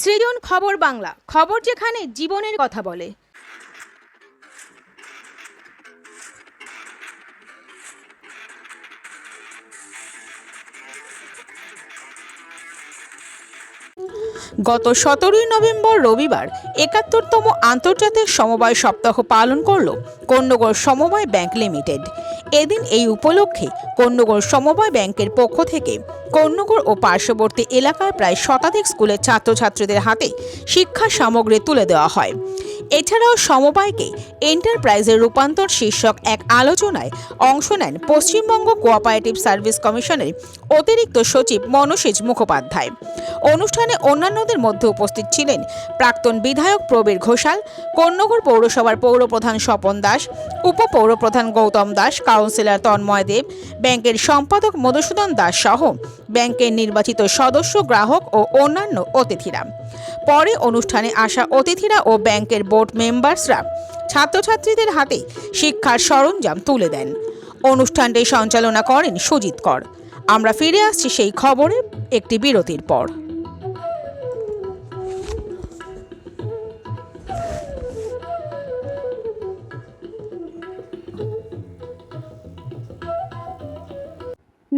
সৃজন খবর বাংলা, খবর যেখানে জীবনের কথা বলে। গত সতেরোই নভেম্বর রবিবার একাত্তরতম আন্তর্জাতিক সমবায় সপ্তাহ পালন করল কন্যগড় সমবায় ব্যাংক লিমিটেড। এদিন এই উপলক্ষে কন্যগড় সমবায় ব্যাংকের পক্ষ থেকে কন্যগড় ও পার্শ্ববর্তী এলাকার প্রায় শতাধিক স্কুলের ছাত্রছাত্রীদের হাতে শিক্ষা সামগ্রী তুলে দেওয়া হয়। এছাড়াও সমবায়কে এন্টারপ্রাইজের রূপান্তর শীর্ষক এক আলোচনায় অংশ নেন পশ্চিমবঙ্গ কোঅপারেটিভ সার্ভিস কমিশনের অতিরিক্ত সচিব মনোসেজ মুখোপাধ্যায়। অনুষ্ঠানে অন্যান্যদের মধ্যে উপস্থিত ছিলেন প্রাক্তন বিধায়ক প্রবীর ঘোষাল কন্যগড় পৌরসভার পৌরপ্রধান স্বপন দাস, উপপৌরপ্রধান গৌতম দাস, কাউন্সিলর তন্ময় দেব, ব্যাংকের সম্পাদক মধুসূদন দাস সহ ব্যাংকের নির্বাচিত সদস্য, গ্রাহক ও অন্যান্য অতিথিরা। পরে অনুষ্ঠানে আসা অতিথিরা ও ব্যাংকের বোর্ড মেম্বার্সরা ছাত্রছাত্রীদের হাতে শিক্ষার সরঞ্জাম তুলে দেন। অনুষ্ঠানটি সঞ্চালনা করেন সুজিত কর। আমরা ফিরে আসছি সেই খবরে একটি বিরতির পর।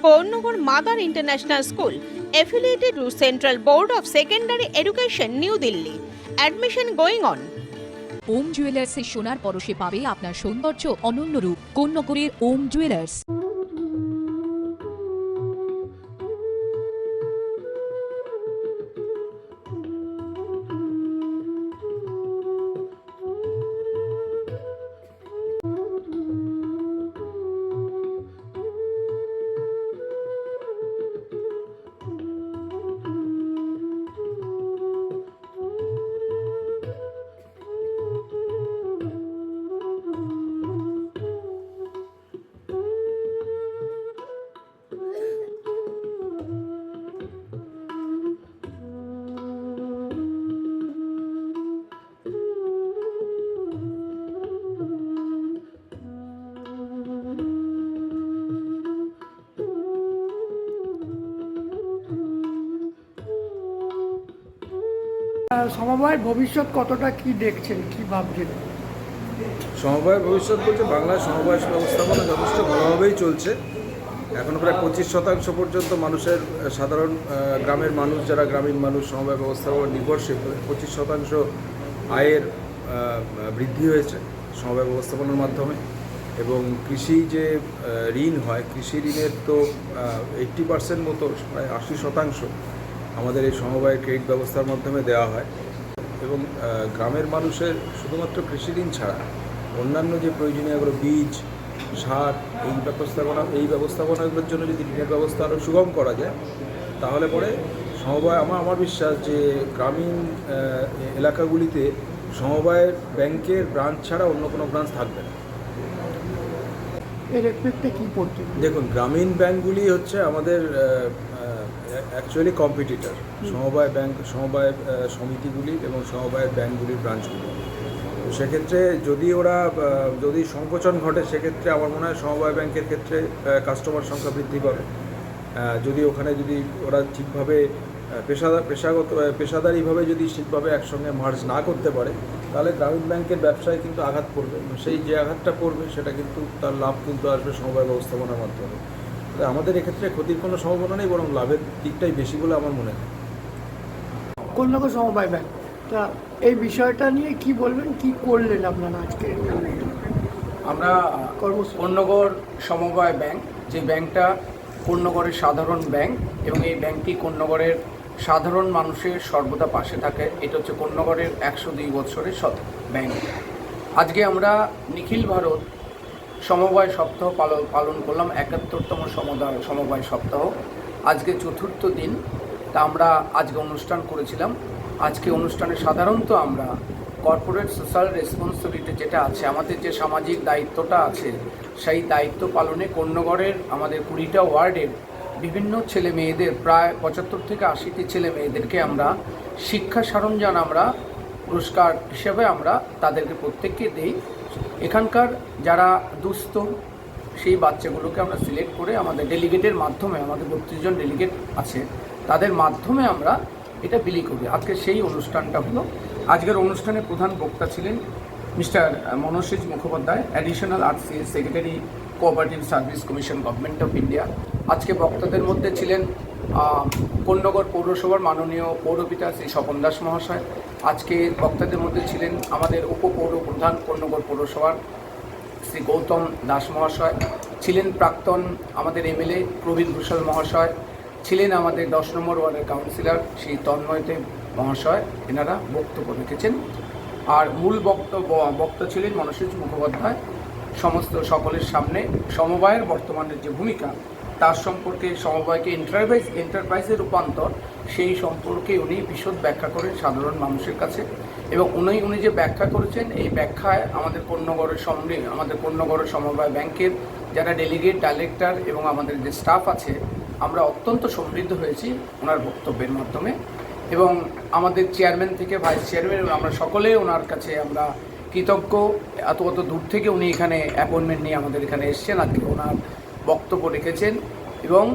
Barnagar Mother International School affiliated Central Board of Secondary Education New Delhi admission going on Om জুয়েলার্সে সোনার পরশে পাবে আপনার সৌন্দর্য অনন্য রূপ কোন নগরীর ওম জুয়েলার্স সমবায়ের ভবিষ্যৎ কতটা কি দেখছেন, কি ভাবছেন? সমবায় ভবিষ্যৎ বলতে বাংলায় সমবায় ব্যবস্থাপনা যথেষ্ট ভালোভাবেই চলছে। এখন প্রায় পঁচিশ শতাংশ পর্যন্ত মানুষের সাধারণ গ্রামের মানুষ যারা গ্রামীণ মানুষ, সমবায় ব্যবস্থাপনা নির্ভরশীল পঁচিশ শতাংশ আয়ের বৃদ্ধি হয়েছে সমবায় ব্যবস্থাপনার মাধ্যমে। এবং কৃষি যে ঋণ হয়, কৃষি ঋণের তো এইট্টি পার্সেন্ট মতো, প্রায় আশি শতাংশ আমাদের এই সমবায় ক্রেডিট ব্যবস্থার মাধ্যমে দেওয়া হয় এবং গ্রামের মানুষের শুধুমাত্র কৃষি ঋণ ছাড়া অন্যান্য যে প্রয়োজনীয় এগুলো বীজ সার এই ব্যবস্থাপনা এই ব্যবস্থাপনাগুলোর জন্য যদি ঋণের ব্যবস্থা আরও সুগম করা যায় তাহলে পরে সমবায় আমার আমার বিশ্বাস যে গ্রামীণ এলাকাগুলিতে সমবায়ের ব্যাংকের ব্রাঞ্চ ছাড়া অন্য কোনো ব্রাঞ্চ থাকবে না। এর এফেক্টে কি পড়ছে? দেখুন গ্রামীণ ব্যাংকগুলি হচ্ছে আমাদের অ্যাকচুয়ালি কম্পিটিটর সমবায় ব্যাংক সমবায় সমিতিগুলি এবং সমবায়ের ব্যাংকগুলির ব্রাঞ্চগুলি তো সেক্ষেত্রে যদি ওরা যদি সংকোচন ঘটে, সেক্ষেত্রে আমার মনে হয় সমবায় ব্যাংকের ক্ষেত্রে কাস্টমার সংখ্যা বৃদ্ধি পাবে। যদি ওখানে যদি ওরা ঠিকভাবে পেশাদার পেশাগত পেশাদারিভাবে যদি ঠিকভাবে একসঙ্গে মার্জ না করতে পারে, তাহলে গ্রামীণ ব্যাংকের ব্যবসায় কিন্তু আঘাত পড়বে। সেই যে আঘাতটা পড়বে, সেটা কিন্তু তার লাভ কিন্তু আসবে সমবায় ব্যবস্থাপনার মাধ্যমে। আমাদের এক্ষেত্রে ক্ষতির কোনো সম্ভাবনা নেই বরং লাভের দিকটাই বেশি বলে আমার মনে হয়। কন্যাকা সমবায় ব্যাংক তা এই বিষয়টা নিয়ে কি বলবেন? কি করলেন আপনারা আজকে? আমরা। কন্যগড় সমবায় ব্যাংক যে ব্যাংকটা কন্যগড়ের সাধারণ ব্যাংক এবং এই ব্যাংকটি কন্যগড়ের সাধারণ মানুষের সর্বদা পাশে থাকে এটা হচ্ছে কন্যগড়ের একশো দুই বছরের সৎ ব্যাংক। আজকে আমরা নিখিল ভারত সমবায় সপ্তাহ পালন পালন করলাম, একাত্তরতম সমুদায় সমবায় সপ্তাহ। আজকে চতুর্থ দিন, তা আমরা আজকে অনুষ্ঠান করেছিলাম। আজকে অনুষ্ঠানে সাধারণত আমরা কর্পোরেট সোশ্যাল রেসপন্সিবিলিটি যেটা আছে, আমাদের যে সামাজিক দায়িত্বটা আছে, সেই দায়িত্ব পালনে কন্যগড়ের আমাদের কুড়িটা ওয়ার্ডের বিভিন্ন ছেলে মেয়েদের, প্রায় পঁচাত্তর থেকে আশিটি ছেলে মেয়েদেরকে আমরা শিক্ষা সরঞ্জাম আমরা, পুরস্কার হিসেবে আমরা তাদেরকে প্রত্যেককে দেই। এখানকার যারা দুস্থ, সেই বাচ্চাগুলোকে আমরা সিলেক্ট করে আমাদের ডেলিগেটের মাধ্যমে, আমাদের বত্রিশজন ডেলিগেট আছে, তাদের মাধ্যমে আমরা এটা বিলি করি। আজকে সেই অনুষ্ঠানটা হলো। আজকের অনুষ্ঠানে প্রধান বক্তা ছিলেন Mister মনোসেজ Mukhopadhyay additional RCS secretary cooperative service commission government of India আজকে বক্তাদের মধ্যে ছিলেন কোন্নগর পৌরসভার মাননীয় পৌরপিতা শ্রী স্বপন দাস মহাশয়। আজকে বক্তাদের মধ্যে ছিলেন আমাদের উপপৌর প্রধান কোন্নগর পৌরসভার শ্রী গৌতম দাস মহাশয়। ছিলেন প্রাক্তন আমাদের এমএলএ প্রবীণ ঘোষাল মহাশয়। ছিলেন আমাদের দশ নম্বর ওয়ার্ডের কাউন্সিলর শ্রী তন্ময়দেব মহাশয়। এনারা বক্তব্য রেখেছেন। আর মূল বক্তব্য বক্তা ছিলেন মনসিজ মুখোপাধ্যায়। সমস্ত সকলের সামনে সমবায়ের বর্তমানের যে ভূমিকা, তার সম্পর্কে সমবায়কে এন্টারপ্রাইজ এন্টারপ্রাইজে রূপান্তর, সেই সম্পর্কে উনি বিশদ ব্যাখ্যা করেন সাধারণ মানুষের কাছে। এবং উনি উনি যে ব্যাখ্যা করেছেন, এই ব্যাখ্যায় আমাদের কন্যগড়ের সামনে আমাদের কন্যগড়ের সমবায় ব্যাংকের যারা ডেলিগেট ডাইরেক্টর এবং আমাদের যে স্টাফ আছে, আমরা অত্যন্ত সমৃদ্ধ হয়েছি ওনার বক্তব্যের মাধ্যমে। এবং আমাদের চেয়ারম্যান থেকে ভাইস চেয়ারম্যান আমরা সকলে ওনার কাছে আমরা কৃতজ্ঞ। এত, অত দূর থেকে উনি এখানে অ্যাপয়েন্টমেন্ট নিয়ে আমাদের এখানে এসছেন, আজকে ওনার বক্তব্য রেখেছেন। এবং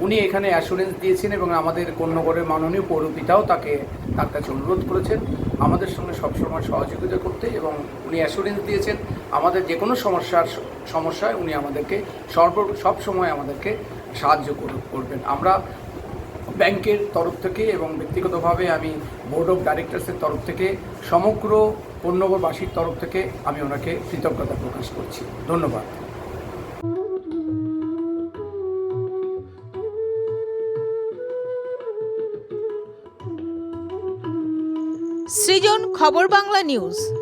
উনি এখানে অ্যাসুরেন্স দিয়েছেন এবং আমাদের কন্যগড়ের মাননীয় পৌরপিতাও তাকে, তার কাছে অনুরোধ করেছেন আমাদের সঙ্গে সবসময় সহযোগিতা করতে এবং উনি অ্যাসুরেন্স দিয়েছেন আমাদের যে কোনো সমস্যার সমস্যায় উনি আমাদেরকে সর্ব, সব সময় আমাদেরকে সাহায্য কর- করবেন। আমরা ব্যাংকের তরফ থেকে এবং ব্যক্তিগতভাবে আমি বোর্ড অফ ডাইরেক্টরসের তরফ থেকে, সমগ্র কন্যগরবাসীর তরফ থেকে আমি ওনাকে কৃতজ্ঞতা প্রকাশ করছি। ধন্যবাদ। সৃজন খবর বাংলা নিউজ।